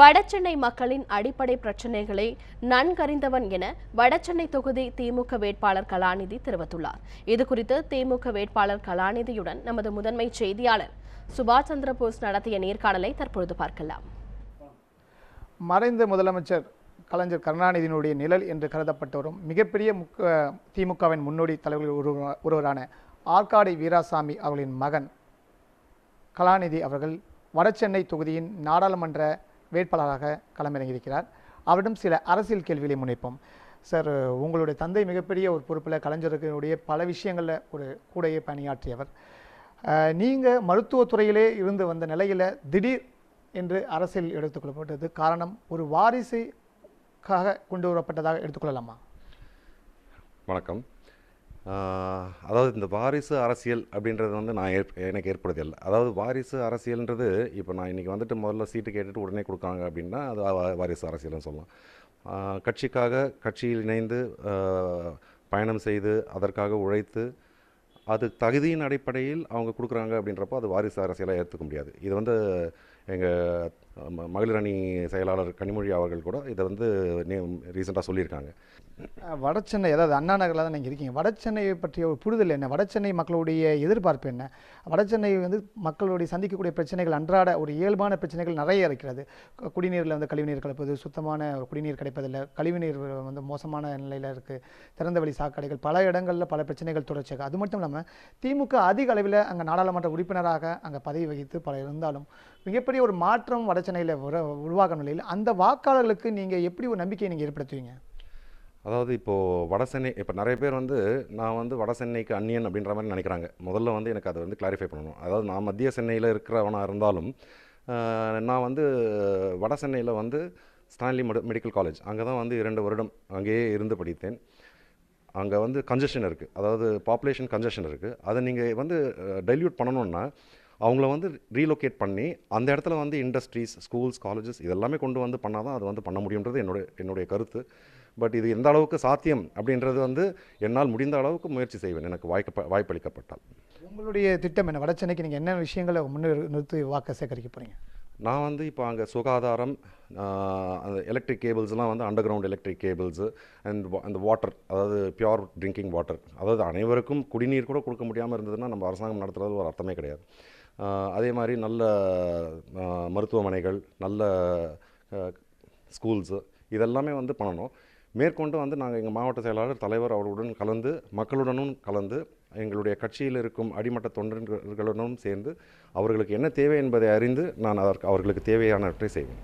வடசென்னை மக்களின் அடிப்படை பிரச்சினைகளை நன்கறிந்தவன் என வடசென்னை தொகுதி திமுக வேட்பாளர் கலாநிதி தெரிவித்துள்ளார். இதுகுறித்து திமுக வேட்பாளர் கலாநிதியுடன் நமது முதன்மை செய்தியாளர் சுபாஷ் சந்திரபோஸ் நடத்திய நேர்காணலை தற்பொழுது பார்க்கலாம். மறைந்த முதலமைச்சர் கலைஞர் கருணாநிதியினுடைய நிழல் என்று கருதப்பட்டவரும் மிகப்பெரிய முக்க திமுகவின் முன்னோடி தலைவர்கள் ஒருவரான ஆற்காடு வீராசாமி அவர்களின் மகன் கலாநிதி அவர்கள் வடசென்னை தொகுதியின் நாடாளுமன்ற வேட்பாளராக களமிறங்கியிருக்கிறார். அவரிடம் சில அரசியல் கேள்விகளை முனைப்போம் சார் உங்களுடைய தந்தை மிகப்பெரிய ஒரு பொறுப்பில் கலைஞர்களுடைய பல விஷயங்களில் ஒரு கூடையை பணியாற்றியவர். நீங்கள் மருத்துவத்துறையிலே இருந்து வந்த நிலையில் திடீர் என்று அரசியல் எடுத்துக்கொள்ளப்பட்டது. காரணம் ஒரு வாரிசுக்காக கொண்டு வரப்பட்டதாக எடுத்துக்கொள்ளலாமா? வணக்கம். அதாவது இந்த வாரிசு அரசியல் அப்படின்றது வந்து நான் ஏற் எனக்கு ஏற்படுதில்லை அதாவது வாரிசு அரசியல்ன்றது இப்போ நான் இன்றைக்கி வந்துட்டு முதல்ல சீட்டு கேட்டுட்டு உடனே கொடுக்குறாங்க அப்படின்னா அது வா- வாரிசு அரசியல்னு சொல்லலாம். கட்சிக்காக கட்சியில் இணைந்து பயணம் செய்து அதற்காக உழைத்து அது தகுதியின் அடிப்படையில் அவங்க கொடுக்குறாங்க அப்படின்றப்போ அது வாரிசு அரசியலாக ஏற்றுக்க முடியாது. இது வந்து எங்கள் மகளிர் அணி செயலாளர் கனிமொழி அவர்கள் கூட இதை வந்து ரீசெண்டாக சொல்லியிருக்காங்க. வடச்சென்னை வடசென்னை அதாவது அண்ணா நகரில் தான் நீங்கள் இருக்கீங்க வடசென்னையை பற்றிய ஒரு புரிதல் என்ன? வடச்சென்னை மக்களுடைய எதிர்பார்ப்பு என்ன? வடச்சென்னை வந்து மக்களுடைய சந்திக்கக்கூடிய பிரச்சனைகள் அன்றாட ஒரு இயல்பான பிரச்சனைகள் நிறைய இருக்கிறது. குடிநீரில் வந்து கழிவுநீர் கலப்பது சுத்தமான குடிநீர் கிடைப்பதில்லை. கழிவுநீர் வந்து மோசமான நிலையில் இருக்குது திறந்த வழி சாக்கடைகள் பல இடங்களில் பல பிரச்சனைகள் தொடர்ச்சியாக. அது மட்டும் இல்லாமல் திமுக அதிக அளவில் அங்கே நாடாளுமன்ற உறுப்பினராக அங்கே பதவி வகித்து பல இருந்தாலும் மிகப்பெரிய ஒரு மாற்றம் வட பிரச்சனையில் உருவாகும் நிலையில் அந்த வாக்காளர்களுக்கு நீங்கள் எப்படி ஒரு நம்பிக்கையை நீங்கள் ஏற்படுத்துவீங்க? அதாவது இப்போது வடசென்னை இப்போ நிறைய பேர் வந்து நான் வந்து வடசென்னைக்கு அந்நியன் அப்படின்ற மாதிரி நினைக்கிறாங்க. முதல்ல வந்து எனக்கு அதை வந்து கிளாரிஃபை பண்ணணும். அதாவது நான் மத்திய சென்னையில் இருக்கிறவனாக இருந்தாலும் நான் வந்து வட சென்னையில் வந்து ஸ்டான்லி மெடி மெடிக்கல் காலேஜ் அங்கே தான் வந்து இரண்டு வருடம் அங்கேயே இருந்து படித்தேன். அங்கே வந்து கன்ஜஷன் இருக்குது அதாவது பாப்புலேஷன் கன்ஜஷன் இருக்குது அதை நீங்கள் வந்து டைல்யூட் பண்ணணுன்னா அவங்கள வந்து ரீலோகேட் பண்ணி அந்த இடத்துல வந்து இண்டஸ்ட்ரீஸ் ஸ்கூல்ஸ் காலேஜஸ் இதெல்லாமே கொண்டு வந்து பண்ணால் தான் அது வந்து பண்ண முடியுன்றது என்னோட என்னுடைய கருத்து. பட் இது எந்த அளவுக்கு சாத்தியம் அப்படின்றது வந்து என்னால் முடிந்த அளவுக்கு முயற்சி செய்வேன். எனக்கு வாய்ப்பு வாய்ப்பளிக்கப்பட்டால். உங்களுடைய திட்டம் என்ன? வடசென்னைக்கு நீங்கள் என்ன விஷயங்களை முன்னே நிறுத்தி வாக்க சேகரிக்க போகிறீங்க நான் வந்து இப்போ அங்கே சுகாதாரம் அந்த எலக்ட்ரிக் கேபிள்ஸ்லாம் வந்து under ground electric cables and அந்த வாட்டர் அதாவது பியூர் ட்ரிங்கிங் வாட்டர் அதாவது அனைவருக்கும் குடிநீர் கூட கொடுக்க முடியாமல் இருந்ததுன்னா நம்ம அரசாங்கம் நடத்துறது ஒரு அர்த்தமே கிடையாது. அதே மாதிரி நல்ல மருத்துவமனைகள் நல்ல ஸ்கூல்ஸு இதெல்லாமே வந்து பண்ணணும். மேற்கொண்டு வந்து நாங்கள் எங்கள் மாவட்ட செயலாளர் தலைவர் அவர்களுடன் கலந்து மக்களுடனும் கலந்து எங்களுடைய கட்சியில் இருக்கும் அடிமட்ட தொண்டர்களுடனும் சேர்ந்து அவர்களுக்கு என்ன தேவை என்பதை அறிந்து நான் அதற்கு அவர்களுக்கு தேவையானவற்றை செய்வேன்.